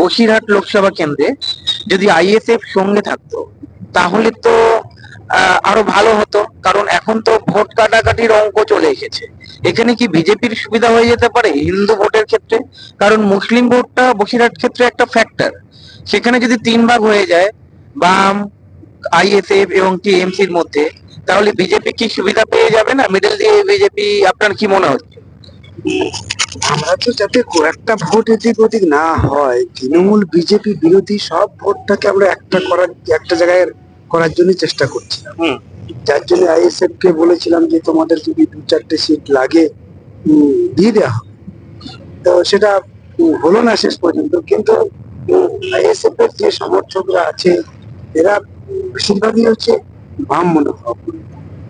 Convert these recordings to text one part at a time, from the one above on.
বসিরহাট লোকসভা কেন্দ্রে যদি আইএসএফ সঙ্গে থাকতো, তাহলে তো আরও ভালো হতো। কারণ এখন তো ভোট কাটাকাটির অঙ্ক চলে এসেছে। এখানে কি বিজেপির সুবিধা হয়ে যেতে পারে হিন্দু ভোটের ক্ষেত্রে? কারণ মুসলিম ভোটটা বসিরহাট ক্ষেত্রে একটা ফ্যাক্টর সেখানে যদি তিন ভাগ হয়ে যায়, বাম আইএসএফ এবং টিএমসির মধ্যে, তাহলে বিজেপি কি সুবিধা পেয়ে যাবে না? মিডল দিয়ে বিজেপি, আপনার কি মনে হচ্ছে? আমরা তো যাতে একটা ভোট এদিক ওদিক না হয় তৃণমূল বিজেপি বিরোধী সব ভোটটাকে আমরা একটা করার একটা জায়গায় করার জন্য চেষ্টা করছি। হুম। যার জন্য আইএসএফ কে বলেছিলাম যে তোমাদের যদি দু চারটে সিট লাগে দিয়ে দেওয়া হবে। তো সেটা হলো না শেষ পর্যন্ত কিন্তু আইএসএফ এর যে সমর্থকরা আছে এরা বেশিরভাগই হচ্ছে বাম মনোভাব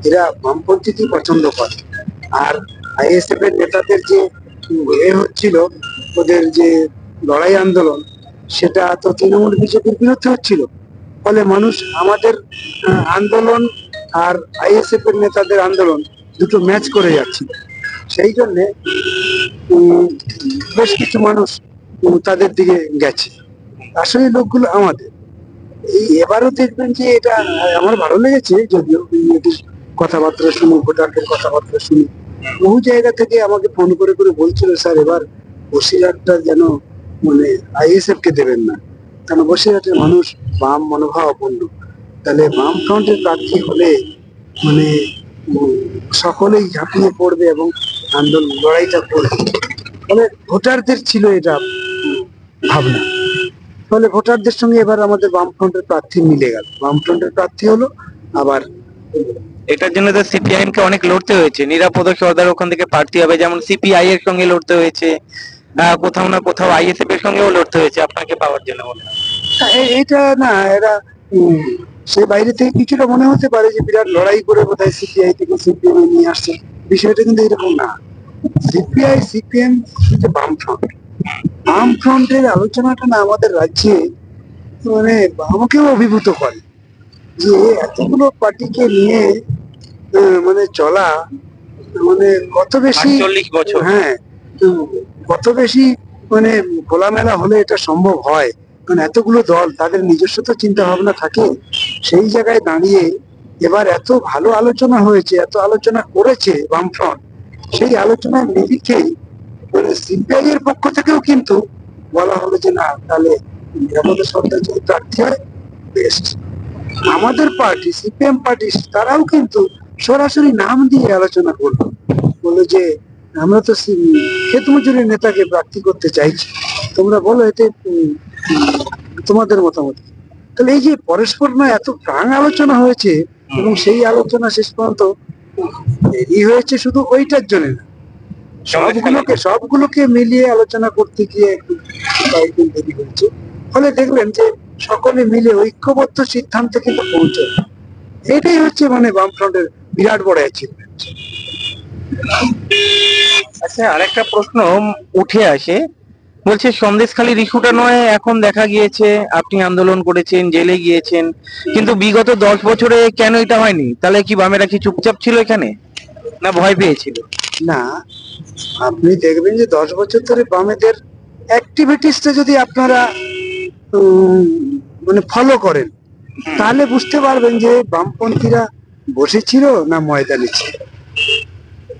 এরা বামপন্থীকে পছন্দ করে। আর আইএসএফ এর নেতাদের যে এ হচ্ছিল, ওদের যে লড়াই আন্দোলন, সেটা তো তৃণমূল বিজেপির বিরুদ্ধে হচ্ছিল। ফলে মানুষ আমাদের আন্দোলন আর আইএসএফ এর নেতাদের আন্দোলন দুটো ম্যাচ করে যাচ্ছিল। সেই জন্য বেশ কিছু মানুষ তাদের দিকে গেছে। আসলে লোকগুলো আমাদের। এই এবারও দেখবেন যে এটা আমার ভালো লেগেছে, যদিও কথাবার্তা শুনি ভোটারদের কথাবার্তা শুনি বহু জায়গা থেকে আমাকে ফোন করে করে বলছিল, স্যার, এবার বসিরহাটটা যেন মানে আইএসএফ কে দেবেন না। কারণ বসিরহাটের মানুষ বাম মনোভাব মনোভাবাপন্ন তাহলে বাম ফ্রন্টের প্রার্থী হলে মানে সকলেই ঝাঁপিয়ে পড়বে এবং আন্দোলন, লড়াইটা করবে। ফলে ভোটারদের ছিল এটা ভাবনা। ফলে ভোটারদের সঙ্গে এবার আমাদের বামফ্রন্টের প্রার্থী মিলে গেল। বামফ্রন্টের প্রার্থী হলো আবার এটার জন্য তো সিপিআইএম কে অনেক লড়তে হয়েছে। নিরাপদ সর্দার ওখান থেকে প্রার্থী হবে, যেমন সিপিআই এর সঙ্গে লড়তে হয়েছে কোথাও না কোথাও আইএসএফ এর সঙ্গেও লড়তে হয়েছে। আপনাকে পাওয়ার জন্য মনে হয়। এটা না, এরা সে বাইরে থেকে কিছুটা মনে হতে পারে যে বিরাট লড়াই করে বোধহয় সিপিআই থেকে সিপিএম নিয়ে আসছে। বিষয়টা কিন্তু এরকম না। সিপিআই সিপিএম হচ্ছে বামফ্রন্ট। বামফ্রন্টের আলোচনাটা না আমাদের রাজ্যে মানে আমাকেও অভিভূত করে। যে এতগুলো পার্টিকে নিয়ে মানে চলা মানে কত বেশি বছর। হ্যাঁ কত বেশি মানে খোলামেলা হলে এটা সম্ভব হয়। কারণ এতগুলো দল তাদের নিজস্ব তো চিন্তা ভাবনা থাকে। সেই জায়গায় দাঁড়িয়ে এবার এত ভালো আলোচনা হয়েছে এত আলোচনা করেছে বামফ্রন্ট সেই আলোচনার নিরিখেই মানে সিপিআই এর পক্ষ থেকেও কিন্তু বলা হলো যে না তাহলে নিরাপদ সরকার যদি প্রার্থী হয় বেশ আমাদের পার্টি সিপিএম পার্টি তারাও কিন্তু সরাসরি নাম দিয়ে আলোচনা করল। বলল যে, আমরা তো ক্ষেত মজুরের নেতাকে প্রার্থী করতে চাইছি। তোমরা বলো এতে তোমাদের মতামত তাহলে এই যে পরস্পর না এত প্রাণ আলোচনা হয়েছে এবং সেই আলোচনা শেষ পর্যন্ত দেরি হয়েছে শুধু ওইটার জন্য না। সবগুলোকে সবগুলোকে মিলিয়ে আলোচনা করতে গিয়ে একটু হয়েছে। ফলে দেখবেন যে সকলে মিলে ঐক্যবদ্ধ সিদ্ধান্তে কিন্তু পৌঁছে এটাই হচ্ছে মানে বামফ্রন্টের বিরাট বড় অ্যাচিভমেন্ট আচ্ছা আরেকটা প্রশ্ন উঠে আসে। বলছে সন্দেশখালীর ইস্যুটা নয় এখন দেখা গিয়েছে। আপনি আন্দোলন করেছেন জেলে গিয়েছেন। কিন্তু বিগত দশ বছরে কেন এটা হয়নি? তাহলে কি বামেরা কি চুপচাপ ছিল এখানে? না ভয় পেয়েছিল? না আপনি দেখবেন যে দশ বছর ধরে বামেদের অ্যাক্টিভিটিসটা যদি আপনারা মানে ফলো করেন। তাহলে বুঝতে পারবেন যে বামপন্থীরা বসেছিল না ময়দানে ছিল।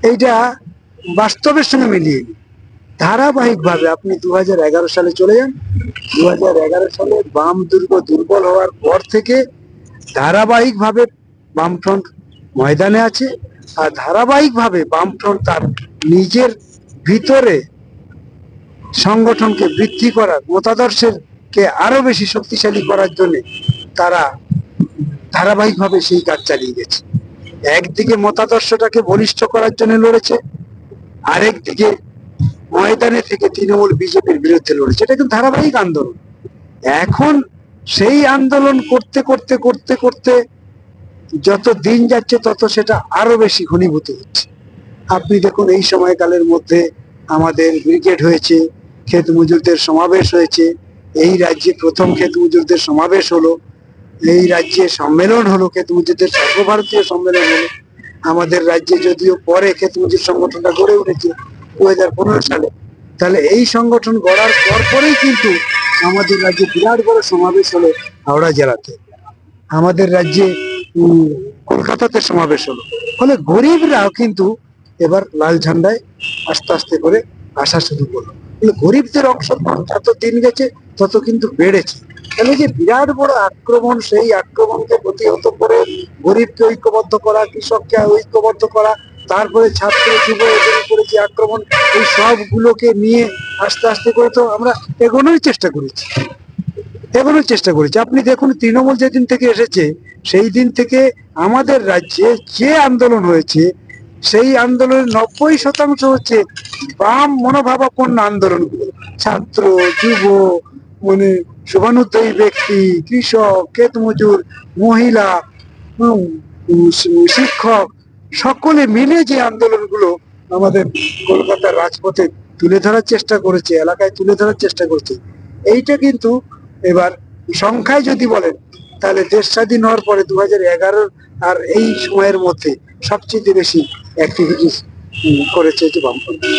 এইটা বাস্তবের সঙ্গে মিলিয়ে নিন। ধারাবাহিকভাবে আপনি দুহাজার এগারো সালে চলে যান। দু হাজার এগারো সালে বাম দুর্গ দুর্বল হওয়ার পর থেকে ধারাবাহিকভাবে বামফ্রন্ট ময়দানে আছে। আর ধারাবাহিকভাবে বামফ্রন্ট তার নিজের ভিতরে সংগঠনকে বৃদ্ধি করার, মতাদর্শের আরও বেশি শক্তিশালী করার জন্য তারা ধারাবাহিকভাবে সেই কাজ চালিয়ে গেছে। একদিকে মতাদর্শটাকে বলিষ্ঠ করার জন্য লড়েছে, আরেকদিকে ময়দানে থেকে তৃণমূল বিজেপির বিরুদ্ধে লড়েছে। এটা কিন্তু ধারাবাহিক আন্দোলন। এখন সেই আন্দোলন করতে করতে করতে করতে যত দিন যাচ্ছে তত সেটা আরও বেশি ঘনীভূত হচ্ছে। আপনি দেখুন এই সময়কালের মধ্যে আমাদের ব্রিগেড হয়েছে ক্ষেত মজুরদের সমাবেশ হয়েছে এই রাজ্যে প্রথম ক্ষেত মজুরদের সমাবেশ হলো, এই রাজ্যে সম্মেলন হলো মজুরদের সর্বভারতীয় সম্মেলন হলো। আমাদের রাজ্যে যদিও পরে ক্ষেত মজুর সংগঠনটা গড়ে উঠেছে দু হাজার পনেরো সালে, তাহলে এই সংগঠন গড়ার পর পরেই কিন্তু আমাদের রাজ্যে বিরাট বড় সমাবেশ হলো হাওড়া জেলাতে। আমাদের রাজ্যে কলকাতাতে সমাবেশ হলো। ফলে গরিবরাও কিন্তু এবার লাল ঝান্ডায় আস্তে আস্তে করে আসা শুরু করল। গরিবদের অংশগ্রহণ যত দিন গেছে তত কিন্তু বেড়েছে। তাহলে যে বিরাট বড় আক্রমণ, সেই আক্রমণকে প্রতিহত করে গরিবকে ঐক্যবদ্ধ করা, কৃষককে ঐক্যবদ্ধ করা, তারপরে ছাত্র যুব এদের উপরে যে আক্রমণ, এই সবগুলোকে নিয়ে আস্তে আস্তে করে তো আমরা এগোনোর চেষ্টা করেছি। এগোনোর চেষ্টা করেছি। আপনি দেখুন, তৃণমূল যেদিন থেকে এসেছে, সেই দিন থেকে আমাদের রাজ্যে যে আন্দোলন হয়েছে, সেই আন্দোলনের নব্বই শতাংশ হচ্ছে বাম মনোভাবাপন্ন আন্দোলনগুলো ছাত্র যুব মানে শুভানুদ্দয়ী ব্যক্তি কৃষক ক্ষেতমজুর মহিলা উম, উম, শিক্ষক সকলে মিলে যে আন্দোলনগুলো আমাদের কলকাতার রাজপথে তুলে ধরার চেষ্টা করেছে এলাকায় তুলে ধরার চেষ্টা করছে এইটা কিন্তু এবার সংখ্যায় যদি বলেন তাহলে দেশ স্বাধীন হওয়ার পরে দু হাজার এগারো আর এই সময়ের মধ্যে সবচেয়ে বেশি অ্যাক্টিভিটিস করেছে যে বামপন্থী